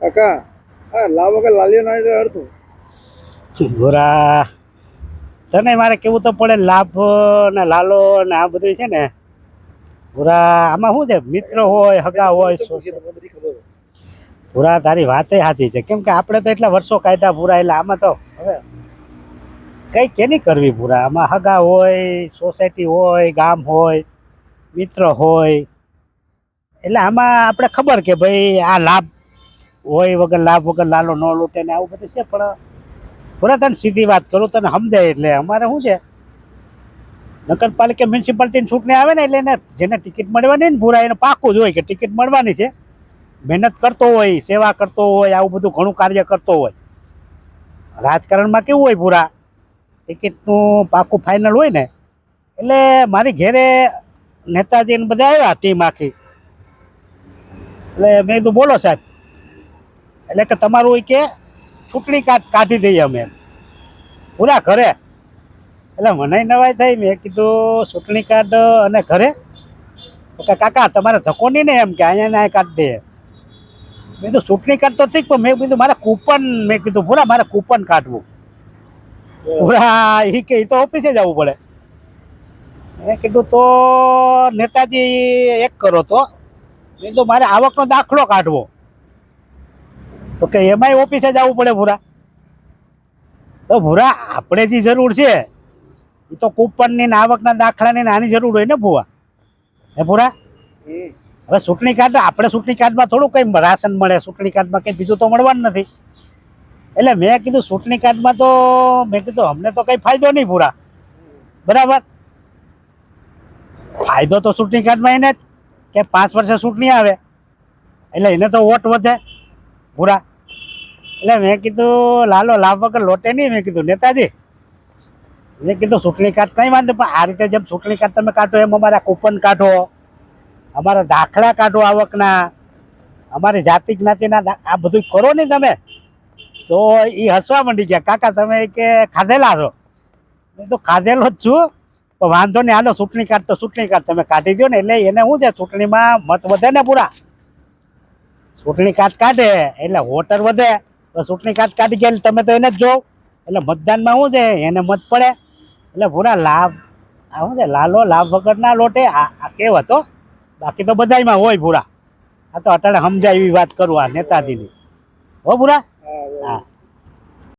કાકા હા લાવ વગર લાલ્યો ના એટલે ગોરા? તને મારે કેવું તો પડે લાભ ને લાલો ને આ બધું છે ને? પૂરા આમાં શું છે? મિત્ર હોય હગા હોય. પૂરા તારી વાતે સાચી છે. કેમ કે આપણે તો એટલા વર્ષો કાયદા પૂરા એટલે આમાં તો હવે કઈ કેની કરવી પૂરા આમાં હગા હોય સોસાયટી હોય ગામ હોય મિત્ર હોય. એટલે આમાં આપણે ખબર કે ભાઈ આ લાભ હોય વગર લાભ વગર લાલો ન લૂટે ને આવું બધું છે, પણ પૂરા તને સીધી વાત કરું તને સમજાય એટલે અમારે શું છે? નગરપાલિકા મ્યુનિસિપાલિટીની ચૂંટણી આવે ને એટલે એને જેને ટિકિટ મળવાની ને પૂરા એને પાકું જ હોય કે ટિકિટ મળવાની છે. મહેનત કરતો હોય, સેવા કરતો હોય, આવું બધું ઘણું કાર્ય કરતો હોય. રાજકારણમાં કેવું હોય પૂરા ટિકિટનું પાકું ફાઇનલ હોય ને, એટલે મારી ઘેરે નેતાજી ને બધા આવ્યા ટીમ આખી. એટલે મેં કીધું, બોલો સાહેબ. એટલે કે તમારું એ કે ચૂંટણી કાર્ડ કાઢી દઈએ અમે. પૂરા ઘરે. એટલે મને નવાઈ થઈ મેં કીધું ચૂંટણી કાર્ડ અને ઘરે. તો કે કાકા તમારે ધક્કો નહીં ને એમ કે અહીંયા ને અહીંયા કાઢી દે. મેં કીધું ચૂંટણી કાર્ડ તો ઠીક પણ મેં કીધું મારે કૂપન મેં કીધું પૂરા મારે કૂપન કાઢવું. પૂરા એ કે એ તો ઓફિસે જવું પડે. મેં કીધું તો નેતાજી એક કરો તો. મેં કીધું મારે આવકનો દાખલો કાઢવો. તો કે એમાંય ઓફિસે જવું પડે ભૂરા. તો ભૂરા, આપણે જે જરૂર છે, એ તો કૂપનની નાવકના દાખલાની નાની જરૂર હોય ને ભૂવા. હે ભૂરા. હવે ચૂંટણી કાર્ડ, આપણે ચૂંટણી કાર્ડમાં થોડું કંઈ રાશન મળે, ચૂંટણી કાર્ડમાં કંઈ બીજું તો મળવાનું નથી. એટલે મેં કીધું ચૂંટણી કાર્ડમાં તો, મેં કીધું અમને તો કંઈ ફાયદો નહીં પૂરા બરાબર? ફાયદો તો ચૂંટણી કાર્ડમાં એને જ, કે પાંચ વર્ષે ચૂંટણી આવે. એટલે એને તો વોટ વધે. પૂરા એટલે મેં કીધું, લાલો, લાભ વગર લોટે નહીં. મેં કીધું, નેતાજી. મેં કીધું, ચૂંટણી કાર્ડ કંઈ વાંધો પણ આ રીતે જેમ ચૂંટણી કાર્ડ તમે કાઢો, એમ અમારા કૂપન કાઢો, અમારા દાખલા કાઢો આવકના, અમારી જાતિ જ્ઞાતિના આ બધું કરો ને તમે. તો એ હસવા માંડી ગયા. કાકા, તમે કે ખાધેલા છો? મેં તો ખાધેલો જ છું, પણ વાંધો નહીં, હાલો, ચૂંટણી કાર્ડ તો ચૂંટણી કાર્ડ તમે કાઢી દો ને, એટલે એને શું છે, ચૂંટણીમાં મત વધે ને પૂરા. ચૂંટણી કાર્ડ કાઢે એટલે વોટર વધે તો ચૂંટણી કાર્ડ કાઢી ગયા તમે તો એને જ જોવ. એટલે મતદાનમાં શું છે એને મત પડે. એટલે પૂરા લાભ આ શું છે લાલો લાભ વગરના લોટે આ આ હતો બાકી તો બધાયમાં હોય પૂરા. આ તો અટાણે સમજાય એવી વાત કરું આ નેતાજીની. હો પૂરા? હા.